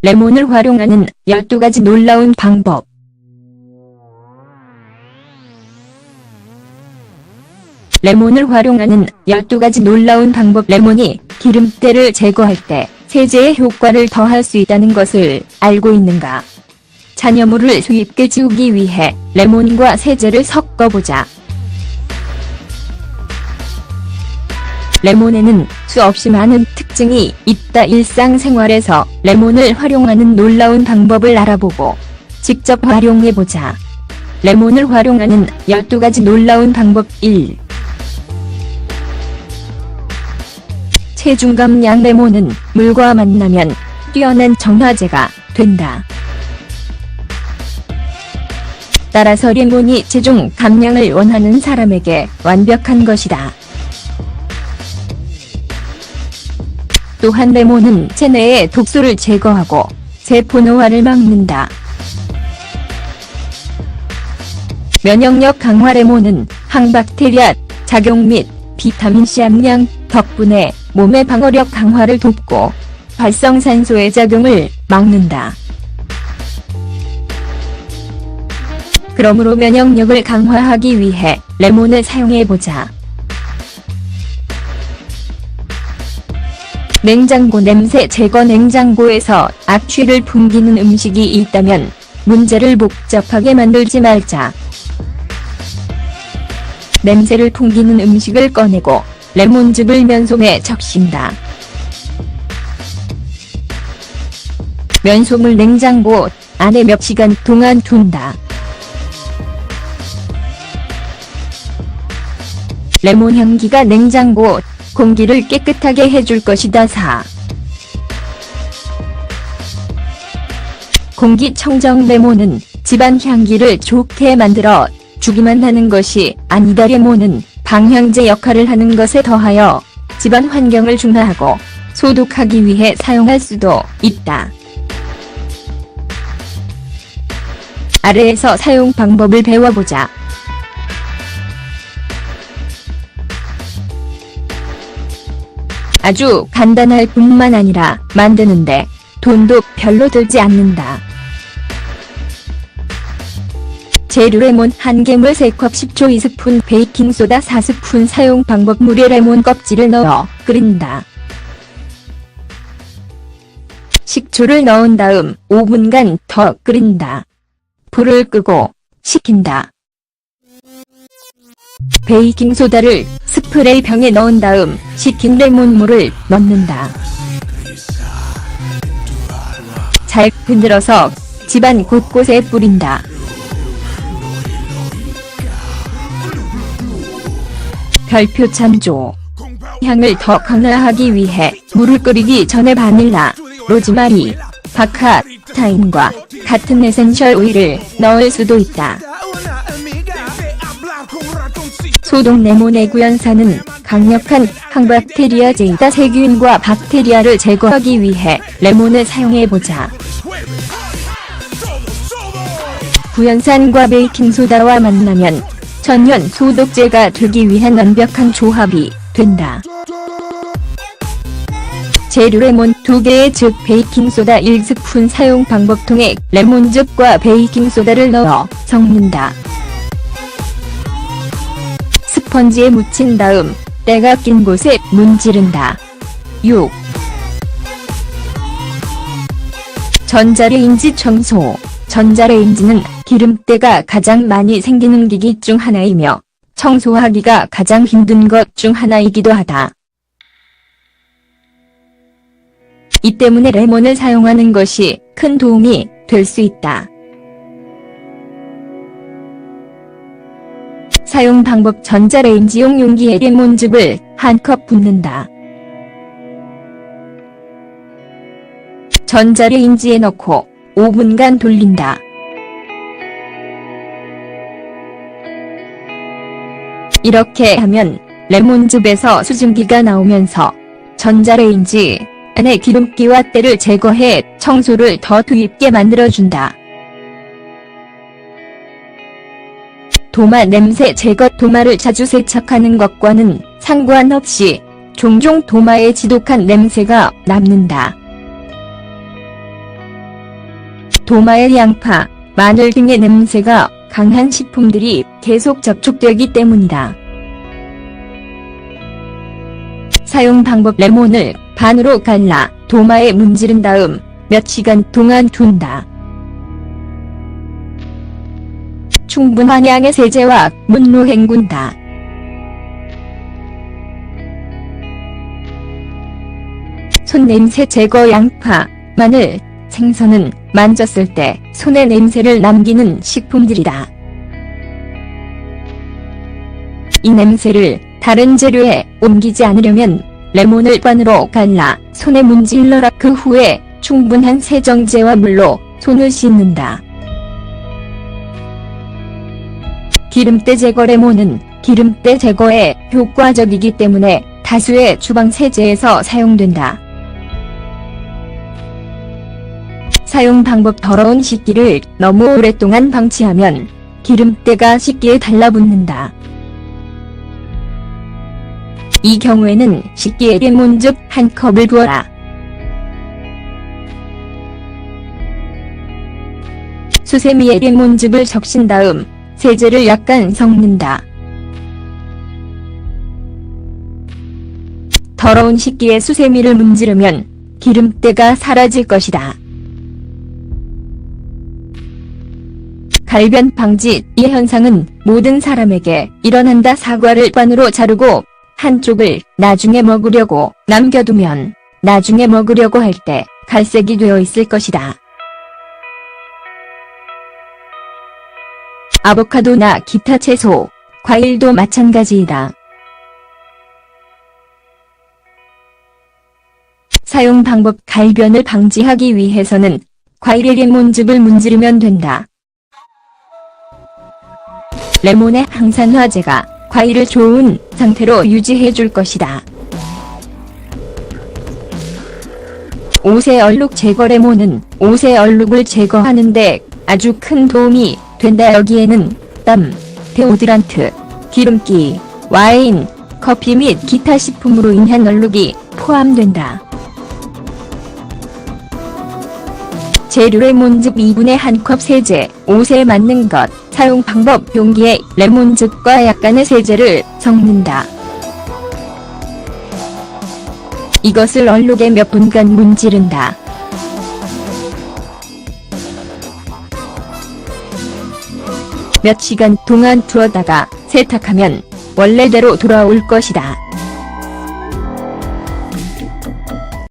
레몬을 활용하는 12가지 놀라운 방법. 레몬을 활용하는 12가지 놀라운 방법 레몬이 기름때를 제거할 때 세제의 효과를 더할 수 있다는 것을 알고 있는가? 잔여물을 수입게 지우기 위해 레몬과 세제를 섞어보자. 레몬에는 수없이 많은 특징이 있다 일상생활에서 레몬을 활용하는 놀라운 방법을 알아보고 직접 활용해보자. 레몬을 활용하는 12가지 놀라운 방법 1. 체중감 양 레몬은 물과 만나면 뛰어난 정화제가 된다. 따라서 레몬이 체중 감량을 원하는 사람에게 완벽한 것이다. 또한 레몬은 체내의 독소를 제거하고 세포 노화를 막는다. 면역력 강화 레몬은 항박테리아 작용 및 비타민C 함량 덕분에 몸의 방어력 강화를 돕고 활성산소의 작용을 막는다. 그러므로 면역력을 강화하기 위해 레몬을 사용해보자. 냉장고 냄새 제거 냉장고에서 악취를 풍기는 음식이 있다면 문제를 복잡하게 만들지 말자. 냄새를 풍기는 음식을 꺼내고 레몬즙을 면솜에 적신다. 면솜을 냉장고 안에 몇 시간 동안 둔다. 레몬 향기가 냉장고 공기를 깨끗하게 해줄 것이다 4. 공기청정 레몬은 집안 향기를 좋게 만들어 주기만 하는 것이 아니다 레몬은 방향제 역할을 하는 것에 더하여 집안 환경을 중화하고 소독하기 위해 사용할 수도 있다. 아래에서 사용 방법을 배워보자. 아주 간단할 뿐만 아니라 만드는데 돈도 별로 들지 않는다. 재료 레몬 1개물 3컵 10초 2스푼 베이킹소다 4스푼 사용 방법 물에 레몬 껍질을 넣어 끓인다. 식초를 넣은 다음 5분간 더 끓인다. 불을 끄고 식힌다. 베이킹소다를 스프레이 병에 넣은 다음 식힌 레몬물을 넣는다. 잘 흔들어서 집안 곳곳에 뿌린다. 별표 참조. 향을 더 강화하기 위해 물을 끓이기 전에 바닐라, 로즈마리, 바카, 타임과 같은 에센셜 오일을 넣을 수도 있다. 소독 레몬의 구연산은 강력한 항박테리아 제이다 세균과 박테리아를 제거하기 위해 레몬을 사용해보자. 구연산과 베이킹소다와 만나면 천연 소독제가 되기 위한 완벽한 조합이 된다. 재료 레몬 2개의 즉 베이킹소다 1스푼 사용 방법 통해 레몬즙과 베이킹소다를 넣어 섞는다. 스펀지에 묻힌 다음 때가 낀 곳에 문지른다. 6. 전자레인지 청소 전자레인지는 기름때가 가장 많이 생기는 기기 중 하나이며 청소하기가 가장 힘든 것 중 하나이기도 하다. 이 때문에 레몬을 사용하는 것이 큰 도움이 될 수 있다. 사용 방법 전자레인지용 용기에 레몬즙을 한 컵 붓는다. 전자레인지에 넣고 5분간 돌린다. 이렇게 하면 레몬즙에서 수증기가 나오면서 전자레인지 안에 기름기와 때를 제거해 청소를 더 두입게 만들어준다. 도마 냄새 제거 도마를 자주 세척하는 것과는 상관없이 종종 도마의 지독한 냄새가 남는다. 도마의 양파, 마늘 등의 냄새가 강한 식품들이 계속 접촉되기 때문이다. 사용 방법 레몬을 반으로 갈라 도마에 문지른 다음 몇 시간 동안 둔다. 충분 한 양의 세제와 물로 헹군다. 손냄새 제거 양파, 마늘, 생선은 만졌을 때 손의 냄새를 남기는 식품들이다. 이 냄새를 다른 재료에 옮기지 않으려면 레몬을 반으로 갈라 손에 문질러라 그 후에 충분한 세정제와 물로 손을 씻는다. 기름때 제거 레몬은 기름때 제거에 효과적이기 때문에 다수의 주방 세제에서 사용된다. 사용 방법 더러운 식기를 너무 오랫동안 방치하면 기름때가 식기에 달라붙는다. 이 경우에는 식기에 레몬즙 한 컵을 부어라. 수세미에 레몬즙을 적신 다음 세제를 약간 섞는다. 더러운 식기에 수세미를 문지르면 기름때가 사라질 것이다. 갈변 방지 이 현상은 모든 사람에게 일어난다 사과를 반으로 자르고 한쪽을 나중에 먹으려고 남겨두면 나중에 먹으려고 할 때 갈색이 되어 있을 것이다. 아보카도나 기타 채소, 과일도 마찬가지이다. 사용 방법 갈변을 방지하기 위해서는 과일에 레몬즙을 문지르면 된다. 레몬의 항산화제가 과일을 좋은 상태로 유지해 줄 것이다. 옷의 얼룩 제거 레몬은 옷의 얼룩을 제거하는데 아주 큰 도움이 된다. 여기에는 땀, 데오드란트, 기름기, 와인, 커피 및 기타 식품으로 인한 얼룩이 포함된다. 재료 레몬즙 2분의 1컵 세제, 옷에 맞는 것, 사용 방법 용기에 레몬즙과 약간의 세제를 섞는다. 이것을 얼룩에 몇 분간 문지른다. 몇 시간 동안 두어다가 세탁하면 원래대로 돌아올 것이다.